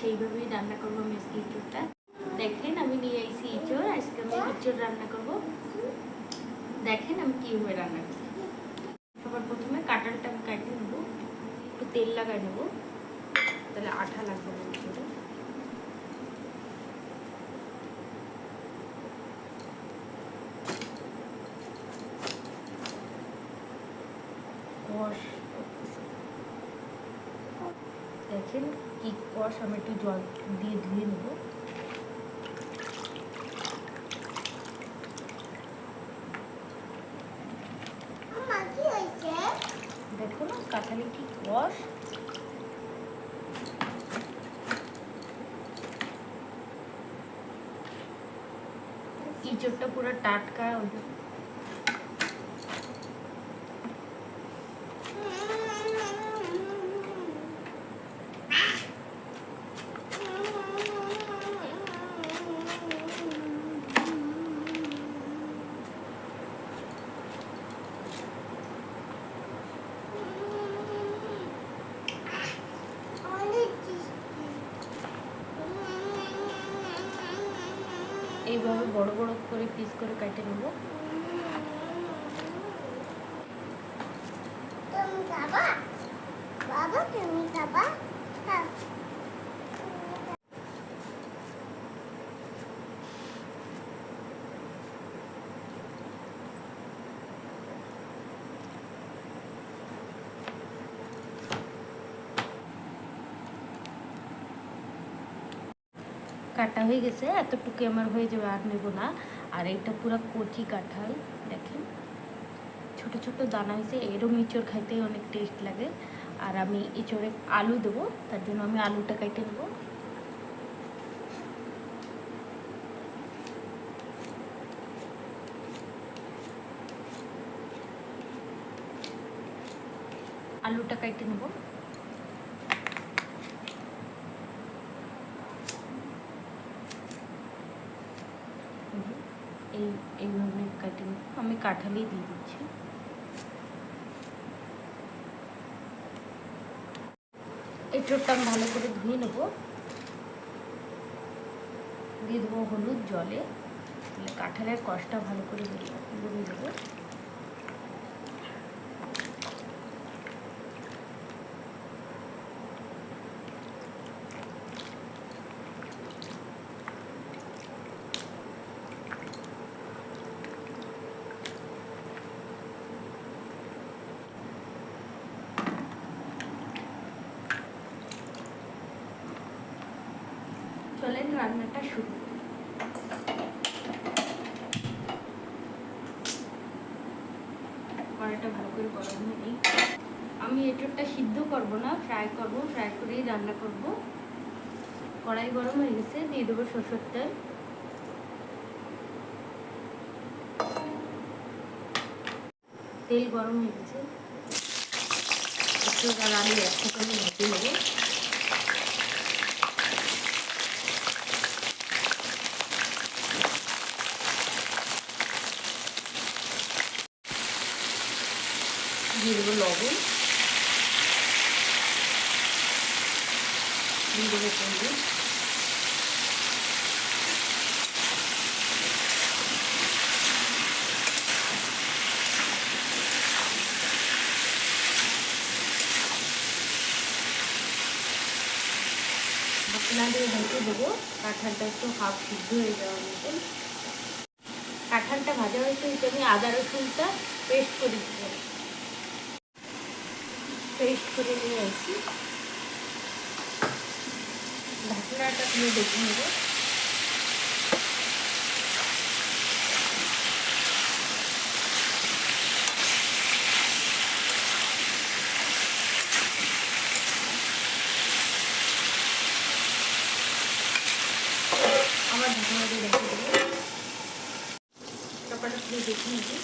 সেইভাবেই রান্না করব আমি আজকে ইঁচড়টা। দেখেন আমি নিয়ে এসেছি ইঁচড়, আজকে আমি ইঁচড় রান্না করব। দেখেন আমি কীভাবে রান্না করি। সবার প্রথমে কাঁটালটা আমি কাটিয়ে নেব, একটু তেল লাগাই নেব। তাহলে আঠা লাগবে দেখেন কি কষ আমি একটু জল দিয়ে ধুয়ে নেব। দেখো না কাঁঠালে কি কষ। ইঁচড়টা পুরো টাটকা ওই জন্য এইভাবে বড় বড় করে পিস করে কেটে নেব। খাবা? বাবা তুমি খাবা? কাটা হয়ে গেছে, এতটুকু আমার হয়ে যাবে আর নেব না। আর এইটা পুরো কচি কাঁঠাল দেখেন। ছোট ছোট দানা হয়েছে এরম ইঁচড় খাইতে অনেক টেস্ট লাগে। আর আমি ইঁচড়ে আলু দেবো, তার জন্য আমি আলুটা কেটে নেব। আলুটা কেটে নেব এই এইভাবে কাটে কাঁঠালেই দিয়ে দিচ্ছি। আমি ভালো করে ধুয়ে নেব। দিয়ে দেবো হলুদ জলে। কাঁঠালের কষটা ভালো করে গুঁড়ে দেবো রান্নাটা শুরু। কড়াইটা ভালো করে গরম হয়ে নিই। আমি এঁচড়টা সিদ্ধ করব না, ফ্রাই করব, ফ্রাই করেই রান্না করব। কড়াই গরম হয়ে গেছে, দিয়ে দেবো সরষের তেল। তেল গরম হয়ে গেছে। একটু আর একসাথে ভেজে নেব। দিয়ে দেবো লবণ। দিয়ে দেবো হলুদ। দিয়ে ঢেকে দেবো। কাঁঠালটা একটু হাফ সিদ্ধ হয়ে যাওয়ার মতন। কাঁঠালটা ভাজা হয়েছে আমি আদা রসুনটা পেস্ট করে দেবো পেস্ট করে নিয়ে আসি ঢাকনাটা দিয়ে দেখে নেব আবার ঢাকনা দিয়ে দেখে দেবো চাপাটা দিয়ে দেখে নিবি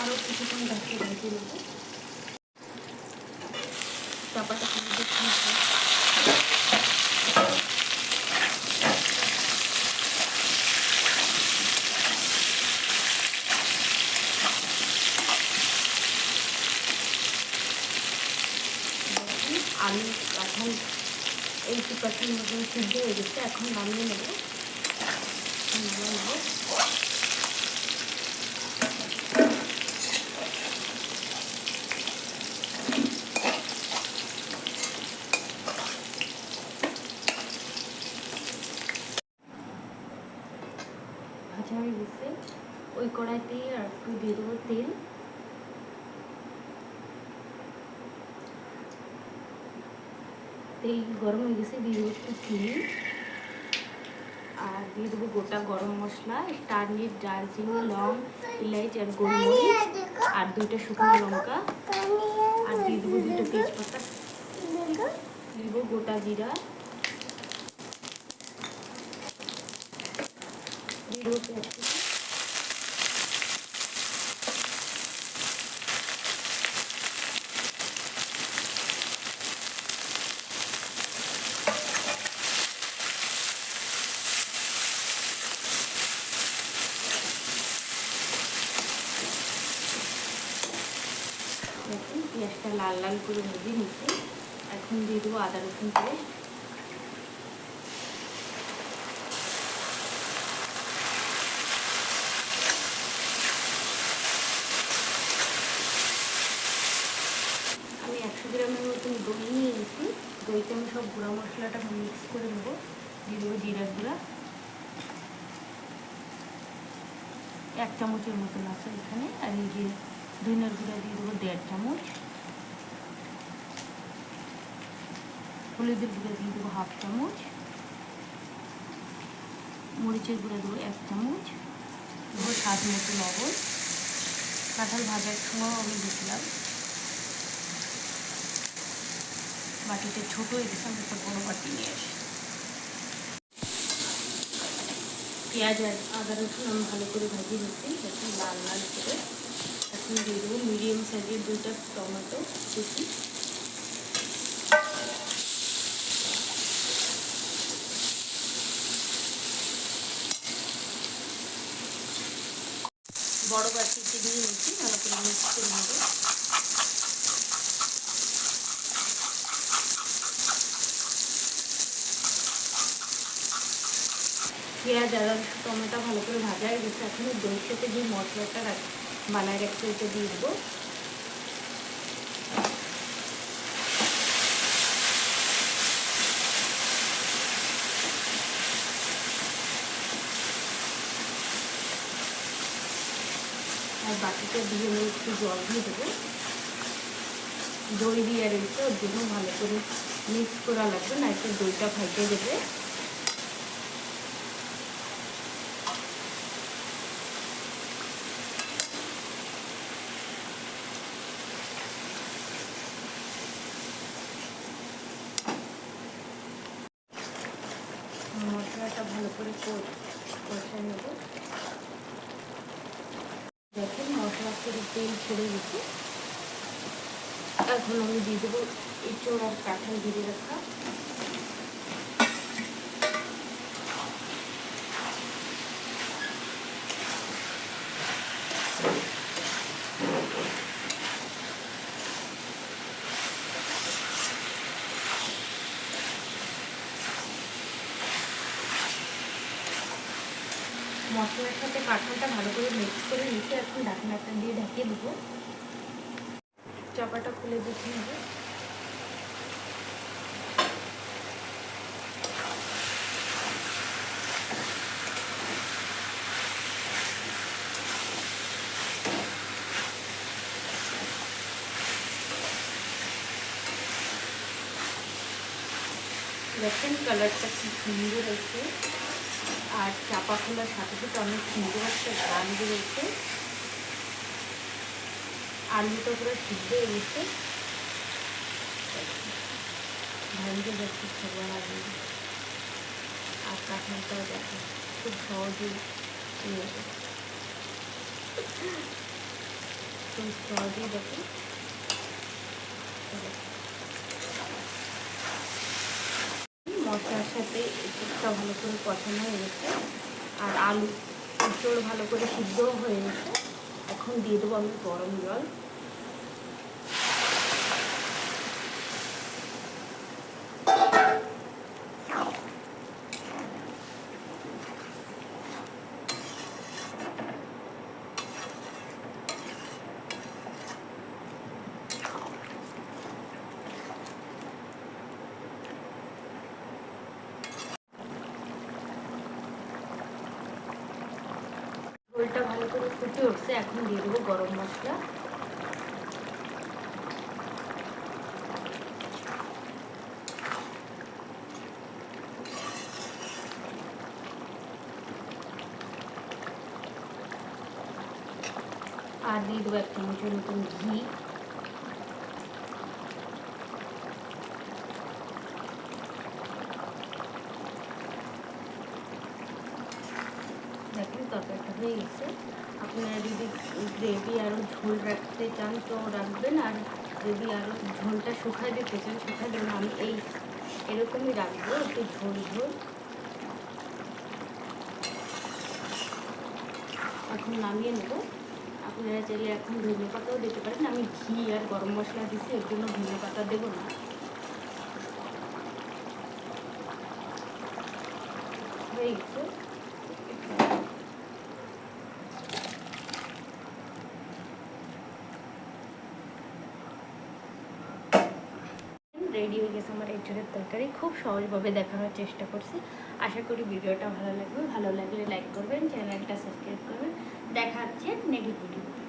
আরও কিছুক্ষণ ঢাকে ভেজে নেব চাপাটা দিয়ে দেখে নিবি আলু এখন এইটি পার্সেন্ট মতন সিদ্ধ হয়ে গেছে, এখন নামিয়ে নেব। ভাজা হয়ে গেছে। ওই কড়াইতেই আর একটু দিয়ে দেবো তেল। তেল গরম হয়ে গেছে, দিয়ে দেবো একটু চিনি। আর দিয়ে দেবো গোটা গরম মশলা, টার্নির দারচিনি, লং, ইলাইচ আর গোলমরিচ, আর দুইটা শুকনো লঙ্কা। আর দিয়ে দেবো দুটো তেজপাতা। দেবো গোটা জিরা। দিয়ে দেবো পেঁয়াজটা লাল লাল করে ভেজে নিচ্ছি। এখন দিয়ে দেবো আদা রসুন পেস্ট আমি একশো গ্রামের মতন দই নিয়ে নিয়েছি। দইতে আমি সব গুঁড়া মশলাটা মিক্স করে নেব দিয়ে দেবো জিরা গুঁড়া। এক চামচের মতন আছে এখানে। আর এই যে ধনিয়ার গুঁড়া দিয়ে দেবো দেড় চামচ। হলুদের গুঁড়া দিয়ে দেবো হাফ চামচ। মরিচের গুঁড়া দেবো এক চামচ। দেবো স্বাদ মতো লবণ। কাঁঠাল ভাজার সময় আমি দিয়েছিলাম। বাটিতে ছোটো গেছে আমি একটা বড়ো বাটি নিয়ে আসি। পেঁয়াজ আর আদা রসুন আমি ভালো করে ভাজি নিচ্ছি, যাতে লাল লাল করে। এখন দিয়ে দেবো মিডিয়াম সাইজের দুইটা টমেটো কুচি। বড় বাটিতে নিয়ে নিচ্ছি, ভালো করে মিক্স করে নেব। পেঁয়াজ আদা টমেটো ভালো করে ভাজা হয়ে গেছে। এখন দইয়ের সাথে যে মশলাটা বানায় রাখছি, ওইটা দিয়ে দেবো আর আমি একটু জল দিয়ে দেবো। দই দিয়ে রয়েছে ওর জন্য ভালো করে মিক্স করা লাগবে না একটু দইটা ফাটিয়ে দেবে মশলাটা ভালো করে কষা নেব দেখেন মশলা করে তেল ছেড়ে গেছে এখন আমি দিয়ে দেবো এঁচড় আর কাঁঠাল দিয়ে রাখা। মশলার সাথে কাঁঠালটা ভালো করে মিক্স করে নিচে এখন ঢাকনাটা দিয়ে ঢাকিয়ে দেবো। চাপাটা খুলে দেখে নেব। দেখেন কালারটা কি সুন্দর আছে আর চাপা খোলার সাথে সাথে অনেক সুন্দর একটা গান বেরোচ্ছে। আলুটা পুরো সিদ্ধ হয়ে গেছে। ভাঙতে যাচ্ছে সবার আগে আর কাঁঠালটাও দেখো, খুব সহজেই খুব সহজেই দেখো। ভালো করে কষানো হয়ে গেছে আর আলু এঁচড় ভালো করে সিদ্ধ হয়ে গেছে। এখন দিয়ে দেবো আমি গরম জল। ফুটে উঠছে এখন দিয়ে দেবো গরম মশলা। আর দিয়ে দেবো এক চামচের মতন ঘি দেখেন তরকারিটা হয়ে গেছে আপনারা যদি গ্রেভি আরও ঝোল রাখতে চান তো রাখবেন, আর যদি আরও ঝোলটা শুকায় দিতে চান শুকায় দেবেন আমি এই এরকমই রাখব, একটু ঝোল ঝোল। এখন নামিয়ে নেব। আপনারা চাইলে এখন ধনে পাতাও দিতে পারেন। আমি ঘি আর গরম মশলা দিচ্ছি এর জন্য ধনে পাতা দেবো না হয়ে গেছে রেডি হয়ে গেছে আমার একজনের তরকারি। খুব সহজভাবে দেখানোর চেষ্টা করছি। আশা করি ভিডিওটা ভালো লাগবে। ভালো লাগলে লাইক করবেন চ্যানেলটা সাবস্ক্রাইব করবেন। দেখা হচ্ছে নেক্সট ভিডিওতে